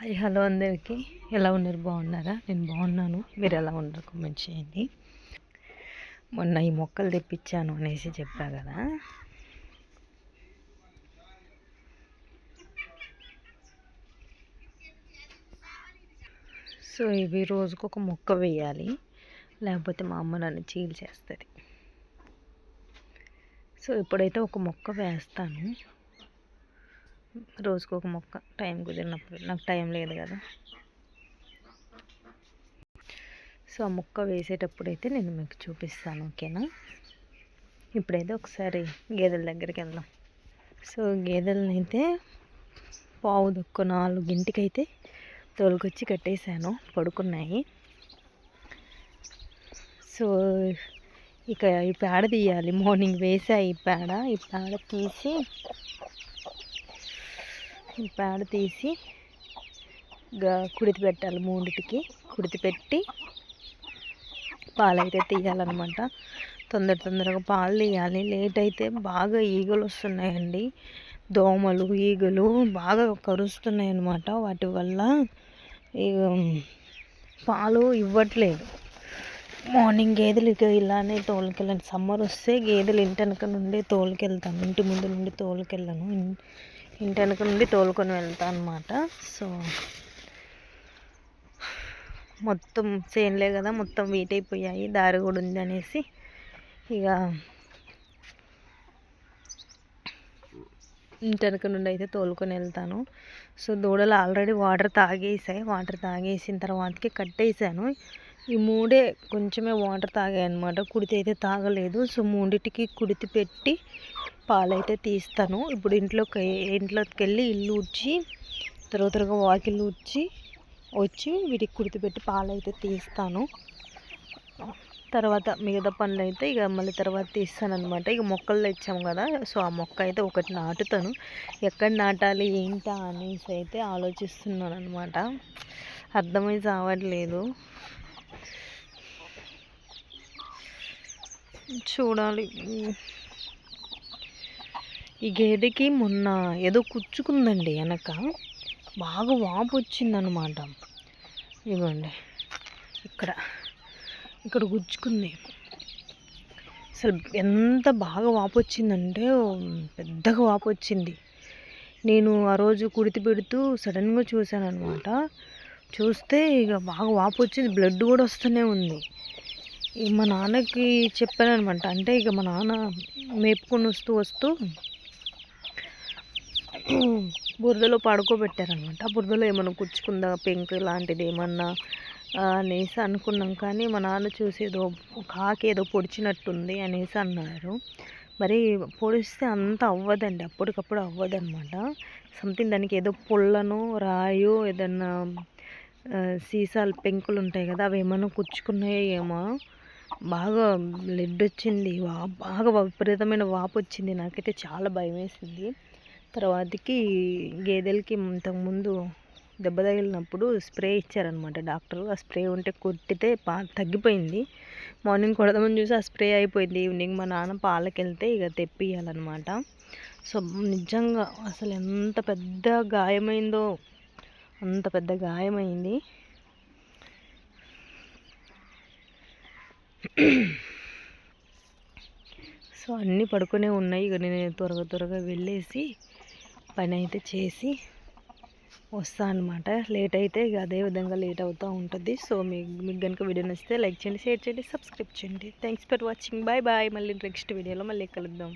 Hi hello అందరికీ. ఎలా ఉన్నారు? బాగున్నారా? నేను బాగున్నాను. మీరు ఎలా ఉన్నారు? కామెంట్ చేయండి. మొన్న ఈ మొక్కలు తెప్పించాను అనేసి చెప్పా కదా. సో ఇవి రోజుకు ఒక మొక్క వేయాలి. లేకపోతే మా అమ్మ నన్ను చీల్ చేస్తుంది. సో ఇప్పుడైతే ఒక మొక్క వేస్తాను. రోజుకు ఒక మొక్క టైం కుదిరినప్పుడు. నాకు టైం లేదు కదా. సో ఆ మొక్క వేసేటప్పుడు అయితే నేను మీకు చూపిస్తాను ఓకేనా? ఇప్పుడైతే ఒకసారి గేదెల దగ్గరికి వెళ్దాం. సో గేదెలను అయితే పావు దొక్క నాలుగింటికైతే అయితే తోలుకొచ్చి కట్టేశాను. పడుకున్నాయి. సో ఇక ఈ పేడ తీయాలి. మార్నింగ్ వేసా ఈ పేడ. ఈ పేడ తీసి పేడ తీసి కుడితి పెట్టాలి మూడింటికి. కుడితి పెట్టి పాలైతే తీయాలన్నమాట. తొందర తొందరగా పాలు తీయాలి. లేట్ అయితే బాగా ఈగలు వస్తున్నాయండి. దోమలు ఈగలు బాగా కరుస్తున్నాయి అన్నమాట వాటి వల్ల పాలు ఇవ్వట్లేదు. మార్నింగ్ గేదెలు ఇలానే తోలుకెళ్ళాను సమ్మర్ వస్తే గేదెలు ఇంటి వెనక నుండి తోలుకెళ్తాను. ఇంటి ముందు నుండి తోలుకెళ్ళాను. ఇంటి వెనక నుండి తోలుకొని వెళ్తా అనమాట సో మొత్తం చేనులే కదా మొత్తం వెయిట్ అయిపోయాయి దారి కూడా ఉంది అనేసి ఇక ఇంటి వెనక నుండి అయితే తోలుకొని వెళ్తాను. సో దూడలు ఆల్రెడీ వాటర్ తాగేసాయి. వాటర్ తాగేసిన తర్వాతకి కట్టేసాను ఈ మూడే కొంచెమే వాటర్ తాగాయి అనమాట కుడితి అయితే తాగలేదు. సో మూడింటికి కుడితి పెట్టి పాలైతే తీస్తాను. ఇప్పుడు ఇంట్లోకి ఇంట్లోకి వెళ్ళి ఇల్లు ఉడ్చి త్వర త్వరగా వాకిళ్ళు వచ్చి వీటికి కుడితిపెట్టి పాలైతే తీస్తాను. తర్వాత మిగతా పనులు అయితే ఇక మళ్ళీ తర్వాత తీస్తాను అనమాట ఇక మొక్కలు తెచ్చాము కదా సో ఆ మొక్క అయితే ఒకటి నాటుతాను. ఎక్కడ నాటాలి ఏంటా అనేసి అయితే ఆలోచిస్తున్నాను అనమాట అర్థమై సావట్లేదు చూడాలి. ఈ గేదెకి మొన్న ఏదో కుచ్చుకుందండి వెనక. బాగా వాపు వచ్చిందనమాట ఇవ్వండి ఇక్కడ. ఇక్కడ గుచ్చుకుంది. అసలు ఎంత బాగా వాపు వచ్చిందంటే పెద్దగా వాపు వచ్చింది. నేను ఆ రోజు కుడితి పెడుతూ సడన్గా చూశాను అనమాట చూస్తే ఇక బాగా వాపు వచ్చింది. బ్లడ్ కూడా వస్తూనే ఉంది. మా నాన్నకి చెప్పాను అనమాట అంటే ఇక మా నాన్న మేపుకొని వస్తూ వస్తూ బురదలో పడుకోబెట్టారనమాట. బురదలో ఏమైనా గుచ్చుకుందా పెంకు లాంటిది ఏమన్నా అనేసి అనుకున్నాం. కానీ మా నాన్న చూసి ఏదో కాకి ఏదో పొడిచినట్టుంది అనేసి అన్నారు. మరి పొడిస్తే అంత అవ్వదండి. అప్పటికప్పుడు అవ్వదన్నమాట సంథింగ్ దానికి ఏదో పుల్లను రాయో ఏదన్నా సీసాలు పెంకులు ఉంటాయి కదా అవి ఏమైనా కుచ్చుకున్నాయో ఏమో. బాగా బ్లడ్ వచ్చింది వా బాగా విపరీతమైన వాపు వచ్చింది. నాకైతే చాలా భయం వేసింది తర్వాతకి గేదెలకి ఇంతకుముందు దెబ్బ తగిలినప్పుడు స్ప్రే ఇచ్చారనమాట డాక్టర్. ఆ స్ప్రే ఉంటే కొట్టితే పా తగ్గిపోయింది. మార్నింగ్ కొడదామని చూసి ఆ స్ప్రే అయిపోయింది. ఈవినింగ్ మా నాన్న పాలకెళ్తే ఇక తెప్పియాలన్నమాట సో నిజంగా అసలు ఎంత పెద్ద గాయమైందో అంత పెద్ద గాయమైంది. సో అన్నీ పడుకునే ఉన్నాయి. ఇక నేను త్వరగా త్వరగా వెళ్ళేసి పని అయితే చేసి వస్తా అనమాట లేట్ అయితే ఇక అదే విధంగా లేట్ అవుతూ ఉంటుంది. సో మీకు మీకు కనుక వీడియో నచ్చితే లైక్ చేయండి షేర్ చేయండి సబ్స్క్రైబ్ చేయండి. Thanks for watching bye bye మళ్ళీ నెక్స్ట్ వీడియోలో మళ్ళీ కలుద్దాం.